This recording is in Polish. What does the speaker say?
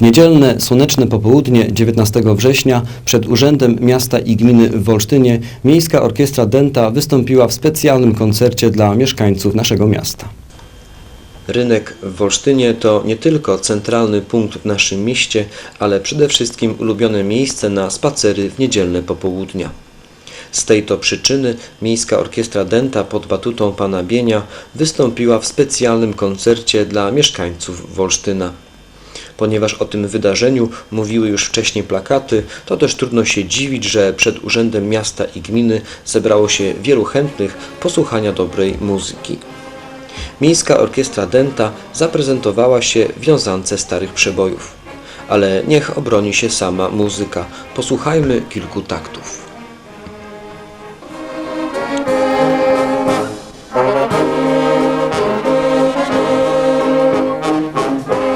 W niedzielne, słoneczne popołudnie 19 września przed Urzędem Miasta i Gminy w Wolsztynie Miejska Orkiestra Denta wystąpiła w specjalnym koncercie dla mieszkańców naszego miasta. Rynek w Wolsztynie to nie tylko centralny punkt w naszym mieście, ale przede wszystkim ulubione miejsce na spacery w niedzielne popołudnia. Z tej to przyczyny Miejska Orkiestra Denta pod batutą pana Bienia wystąpiła w specjalnym koncercie dla mieszkańców Wolsztyna. Ponieważ o tym wydarzeniu mówiły już wcześniej plakaty, to też trudno się dziwić, że przed Urzędem Miasta i Gminy zebrało się wielu chętnych posłuchania dobrej muzyki. Miejska Orkiestra Denta zaprezentowała się w wiązance starych przebojów. Ale niech obroni się sama muzyka. Posłuchajmy kilku taktów.